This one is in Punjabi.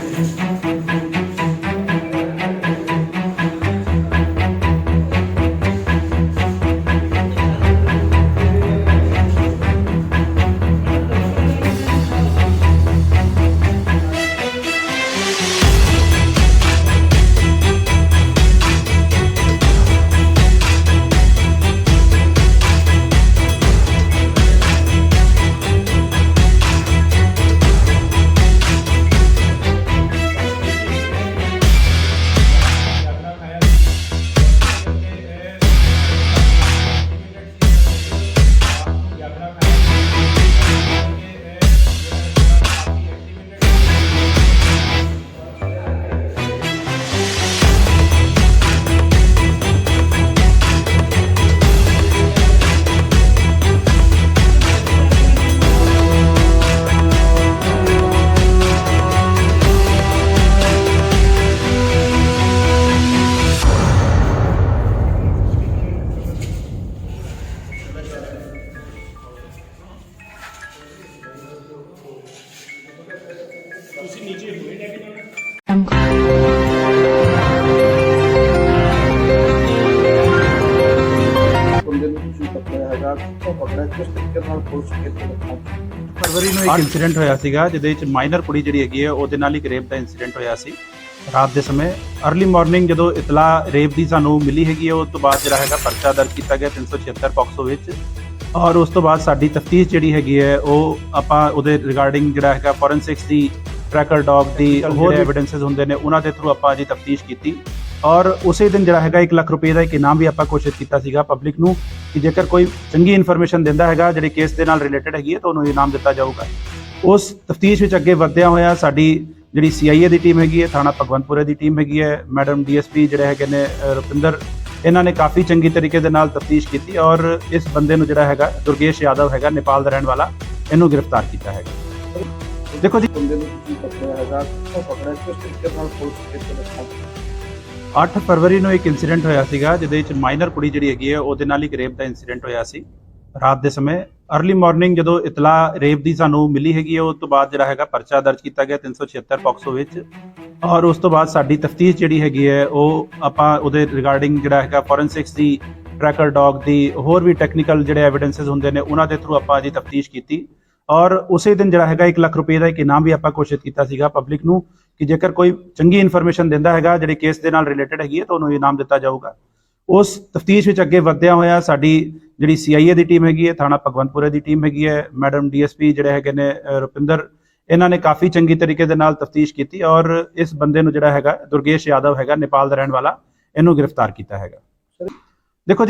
gracias. ਫਰਵਰੀ ਨੂੰ ਇੱਕ ਇਨਸੀਡੈਂਟ ਹੋਇਆ ਸੀਗਾ ਜਿਹਦੇ ਵਿੱਚ ਮਾਈਨਰ ਕੁੜੀ ਜਿਹੜੀ ਹੈਗੀ ਹੈ ਉਹਦੇ ਨਾਲ ਇੱਕ ਰੇਪ ਦਾ ਇਨਸੀਡੈਂਟ ਹੋਇਆ ਸੀ। ਰਾਤ ਦੇ ਸਮੇਂ अर्ਲੀ ਮਾਰਨਿੰਗ ਜਦੋਂ ਇਤਲਾ ਰੇਪ ਦੀ ਸਾਨੂੰ ਮਿਲੀ ਹੈਗੀ ਹੈ ਉਸ ਤੋਂ ਬਾਅਦ ਜਿਹੜਾ ਹੈਗਾ ਪਰਚਾ ਦਰਜ ਕੀਤਾ ਗਿਆ 376 ਪੌਕਸੋ ਵਿੱਚ। ਔਰ ਉਸ ਤੋਂ ਬਾਅਦ ਸਾਡੀ ਤਫਤੀਸ਼ ਜਿਹੜੀ ਹੈਗੀ ਹੈ ਉਹ ਆਪਾਂ ਉਹਦੇ ਰਿਗਾਰਡਿੰਗ ਜਿਹੜਾ ਹੈਗਾ ਫੋਰੈਂਸਿਕਸ ਦੀ ਟਰੈਕਰ ਡੌਗ ਦੀ ਹੋਰ ਐਵੀਡੈਂਸਸ ਹੁੰਦੇ ਨੇ ਉਹਨਾਂ ਦੇ ਥਰੂ ਆਪਾਂ ਜੀ ਤਫਤੀਸ਼ ਕੀਤੀ। ਔਰ ਉਸੇ ਦਿਨ ਜਿਹੜਾ ਹੈਗਾ 1 ਲੱਖ ਰੁਪਏ ਦਾ ਇੱਕ ਇਨਾਮ ਵੀ ਆਪਾਂ ਕੋਸ਼ਿਸ਼ ਕੀਤਾ ਸੀਗਾ ਪਬਲਿਕ ਨੂੰ ਕਿ ਜੇਕਰ ਕੋਈ ਚੰਗੀ ਇਨਫੋਰਮੇਸ਼ਨ ਦਿੰਦਾ ਹੈਗਾ ਜਿਹੜੀ ਕੇਸ ਦੇ ਨਾਲ ਰਿਲੇਟਡ ਹੈਗੀ ਹੈ ਤਾਂ ਉਹਨੂੰ ਇਨਾਮ ਦਿੱਤਾ ਜਾਊਗਾ। ਉਸ ਤਫਤੀਸ਼ ਵਿੱਚ ਅੱਗੇ ਵਧਦਿਆਂ ਹੋਇਆ ਸਾਡੀ ਜਿਹੜੀ ਸੀਆਈਏ ਦੀ ਟੀਮ ਹੈਗੀ ਹੈ ਥਾਣਾ ਭਗਵੰਤਪੁਰੇ ਦੀ ਟੀਮ ਹੈਗੀ ਹੈ ਮੈਡਮ ਡੀਐਸਪੀ ਜਿਹੜੇ ਹੈਗੇ ਨੇ ਰੁਪਿੰਦਰ ਇਹਨਾਂ ਨੇ ਕਾਫੀ ਚੰਗੀ ਤਰੀਕੇ ਦੇ ਨਾਲ ਤਫਤੀਸ਼ ਕੀਤੀ ਔਰ ਇਸ ਬੰਦੇ ਨੂੰ ਜਿਹੜਾ ਹੈਗਾ ਦੁਰਗੇਸ਼ ਯਾਦਵ ਹੈਗਾ ਨੇਪਾਲ ਦਾ ਰਹਿਣ ਵਾਲਾ ਇਹਨੂੰ ਗ੍ਰਿਫਤਾਰ ਕੀਤਾ ਹੈਗਾ। ਦੇਖੋ ਜੀ। ਬੰਦੇ ਨੂੰ ਤੁਸੀਂ ਪਕੜਿਆ ਹੈਗਾ ਕਿੱਥੋਂ ਪਕੜਿਆ ਕਿਸ ਤਰੀਕੇ ਨਾਲ ਪੁਲਿਸ ਕਿੱਥੇ ਪਹੁੰਚੀ 8 ਫਰਵਰੀ ਨੂੰ ਇੱਕ ਇਨਸੀਡੈਂਟ ਹੋਇਆ ਸੀਗਾ ਜਿਹਦੇ ਵਿੱਚ ਮਾਈਨਰ ਕੁੜੀ ਜਿਹੜੀ ਹੈਗੀ ਹੈ ਉਹਦੇ ਨਾਲ ਇੱਕ ਰੇਪ ਦਾ ਇਨਸੀਡੈਂਟ ਹੋਇਆ ਸੀ। ਰਾਤ ਦੇ ਸਮੇਂ अर्ਲੀ ਮਾਰਨਿੰਗ ਜਦੋਂ ਇਤਲਾ ਰੇਪ ਦੀ ਸਾਨੂੰ ਮਿਲੀ ਹੈਗੀ ਹੈ ਉਸ ਤੋਂ ਬਾਅਦ ਜਿਹੜਾ ਹੈਗਾ ਪਰਚਾ ਦਰਜ ਕੀਤਾ ਗਿਆ 376 ਪੌਕਸੋ ਵਿੱਚ। ਔਰ ਉਸ ਤੋਂ ਬਾਅਦ ਸਾਡੀ ਤਫਤੀਸ਼ ਜਿਹੜੀ ਹੈਗੀ ਹੈ ਉਹ ਆਪਾਂ ਉਹਦੇ ਰਿਗਾਰਡਿੰਗ ਜਿਹੜਾ ਹੈਗਾ ਫੋਰੈਂਸਿਕਸ ਦੀ ਟਰੈਕਰ ਡੌਗ ਦੀ ਹੋਰ ਵੀ ਟੈਕਨੀਕਲ ਜਿਹੜੇ ਐਵੀਡੈਂਸਸ ਹੁੰਦੇ ਨੇ ਉਹਨਾਂ ਦੇ ਥਰੂ ਆਪਾਂ ਜੀ ਤਫਤੀਸ਼ ਕੀਤੀ। ਔਰ ਉਸੇ ਦਿਨ ਜਿਹੜਾ ਹੈਗਾ 1 ਲੱਖ ਰੁਪਏ ਦਾ ਇੱਕ ਇਨਾਮ ਵੀ ਆਪਾਂ ਕੋਸ਼ਿਸ਼ ਕੀਤਾ ਸੀਗਾ ਪਬਲਿਕ ਨੂੰ ਕਿ ਜੇਕਰ ਕੋਈ ਚੰਗੀ ਇਨਫੋਰਮੇਸ਼ਨ ਦਿੰਦਾ ਹੈਗਾ, ਜਿਹੜੀ ਕੇਸ ਦੇ ਨਾਲ ਰਿਲੇਟਡ ਹੈਗੀ ਹੈ, ਤਾਂ ਉਹਨੂੰ ਇਨਾਮ ਦਿੱਤਾ ਜਾਊਗਾ। ਉਸ ਤਫਤੀਸ਼ ਵਿੱਚ ਅੱਗੇ ਵਧਦਿਆਂ ਹੋਇਆ ਸਾਡੀ ਜਿਹੜੀ ਸੀਆਈਏ ਦੀ ਟੀਮ ਹੈਗੀ ਹੈ, ਥਾਣਾ ਭਗਵੰਤਪੁਰੇ ਦੀ ਟੀਮ ਹੈਗੀ ਹੈ, ਮੈਡਮ ਡੀਐਸਪੀ ਜਿਹੜੇ ਹੈਗੇ ਨੇ ਰੁਪਿੰਦਰ, ਇਹਨਾਂ ਨੇ ਕਾਫੀ ਚੰਗੀ ਤਰੀਕੇ ਦੇ ਨਾਲ ਤਫਤੀਸ਼ ਕੀਤੀ ਔਰ ਇਸ ਬੰਦੇ ਨੂੰ ਜਿਹੜਾ ਹੈਗਾ, ਦੁਰਗੇਸ਼ ਯਾਦਵ ਹੈਗਾ, ਨੇਪਾਲ ਦਾ ਰਹਿਣ ਵਾਲਾ, ਇਹਨੂੰ ਗ੍ਰਿਫਤਾਰ ਕੀਤਾ ਹੈਗਾ। ਦੇਖੋ ਜੀ